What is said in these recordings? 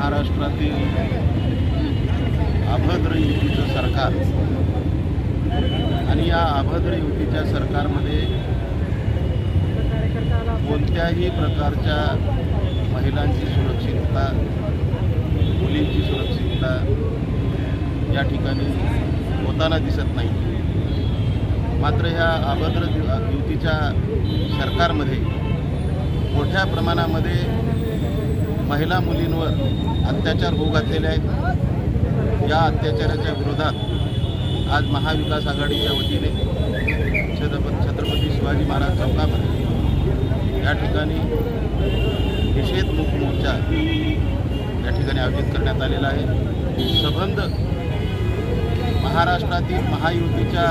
महाराष्ट्रातील अभद्र युतीचं सरकार आणि या अभद्र युतीच्या सरकारमध्ये कोणत्याही प्रकारच्या महिलांची सुरक्षितता मुलींची सुरक्षितता या ठिकाणी होताना दिसत नाही. मात्र ह्या अभद्र युतीच्या सरकारमध्ये मोठ्या प्रमाणामध्ये महिला मुलींवर अत्याचार होऊ घातलेले आहेत. या अत्याचाराच्या विरोधात आज महाविकास आघाडीच्या वतीने छत्रपती छत्रपती शिवाजी महाराज चौकामध्ये या ठिकाणी निषेध मुख मोर्चा या ठिकाणी आयोजित करण्यात आलेला आहे. सबंध महाराष्ट्रातील महायुतीच्या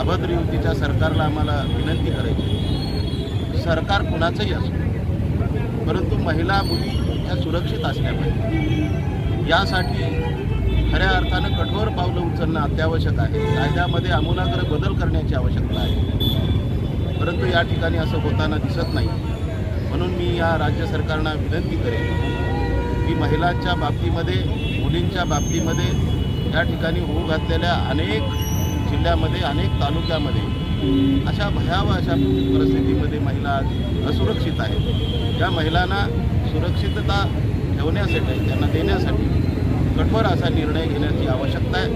अभद्र युतीच्या सरकारला आम्हाला विनंती करायची सरकार कुणाचंही असो परंतु महिला मुली ह्या सुरक्षित असल्या पाहिजे यासाठी खऱ्या अर्थानं कठोर पावलं उचलणं अत्यावश्यक आहे. कायद्यामध्ये आमूलाग्र बदल करण्याची आवश्यकता आहे. परंतु या ठिकाणी असं होताना दिसत नाही. म्हणून मी या राज्य सरकारना विनंती करेन की महिलांच्या बाबतीमध्ये मुलींच्या बाबतीमध्ये या ठिकाणी होऊ घातलेल्या अनेक जिल्ह्यामध्ये अनेक तालुक्यामध्ये अशा भयावह अशा परिस्थितीमध्ये महिला असुरक्षित आहेत. त्या महिलांना सुरक्षितता ठेवण्यासाठी त्यांना देण्यासाठी कठोर असा निर्णय घेण्याची आवश्यकता आहे.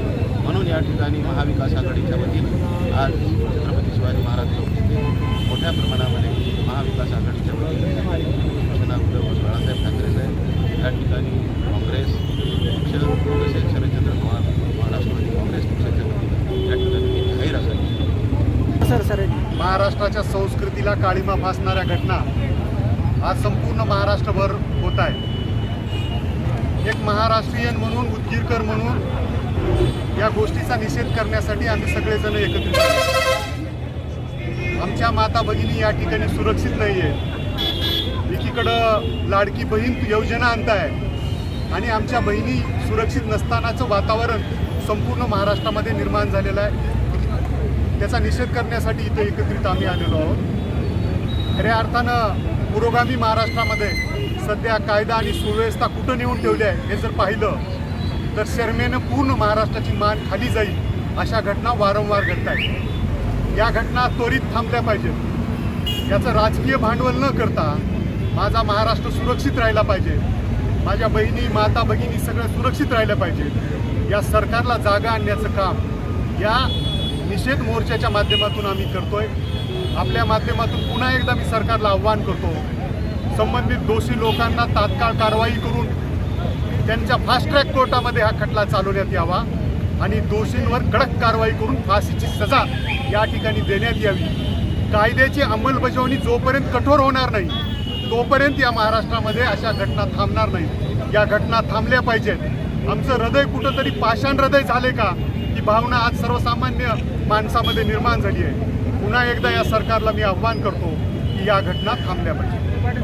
म्हणून या ठिकाणी महाविकास आघाडीच्या वतीने आज छत्रपती शिवाजी महाराज येथे मोठ्या प्रमाणामध्ये महाविकास आघाडीच्या वतीने शिवसेना उद्धव बाळासाहेब ठाकरे साहेब या ठिकाणी काँग्रेस पक्ष तसेच शरदचंद्र पवार महाराष्ट्रवादी काँग्रेस पक्षाच्या वतीने या ठिकाणी जाहीर असा सर सर. महाराष्ट्राच्या संस्कृतीला काळीमा फासणाऱ्या घटना आज संपूर्ण महाराष्ट्रभर होत आहे. एक महाराष्ट्रीयन म्हणून उदगीरकर म्हणून या गोष्टीचा निषेध करण्यासाठी आम्ही सगळेजण एकत्रित आमच्या माता भगिनी या ठिकाणी सुरक्षित नाही आहे एकीकडं लाडकी बहीण योजना आणताय आणि आमच्या बहिणी सुरक्षित नसतानाचं वातावरण संपूर्ण महाराष्ट्रामध्ये निर्माण झालेलं आहे. त्याचा निषेध करण्यासाठी इथं एकत्रित आम्ही आलेलो आहोत. खऱ्या अर्थानं पुरोगामी महाराष्ट्रामध्ये सध्या कायदा आणि सुव्यवस्था कुठं नेऊन ठेवली आहे हे जर पाहिलं तर शर्मेनं पूर्ण महाराष्ट्राची मान खाली जाईल अशा घटना वारंवार घडत आहेत. या घटना त्वरित थांबल्या पाहिजेत. याचं राजकीय भांडवल न करता माझा महाराष्ट्र सुरक्षित राहिला पाहिजे. माझ्या बहिणी माता भगिनी सगळ्या सुरक्षित राहिल्या पाहिजेत या सरकारला जागा आणण्याचं काम या निषेध मोर्चाच्या माध्यमातून आम्ही करतोय. आपल्या माध्यमातून पुन्हा एकदा मी सरकारला आव्हान करतो. संबंधित दोषी लोकांना तात्काळ कारवाई करून त्यांच्या फास्ट ट्रॅक कोर्टामध्ये हा खटला चालवण्यात यावा आणि दोषींवर कडक कारवाई करून फाशीची सजा या ठिकाणी देण्यात यावी. कायद्याची अंमलबजावणी जोपर्यंत कठोर होणार नाही तोपर्यंत या महाराष्ट्रामध्ये अशा घटना थांबणार नाही या घटना थांबल्या पाहिजेत. आमचं हृदय कुठंतरी पाषाण हृदय झाले का? ही भावना आज सर्वसामान्य माणसामध्ये निर्माण झाली आहे. पुन्हा एकदा या सरकारला मी आव्हान करतो की या घटना थांबल्या पाहिजे.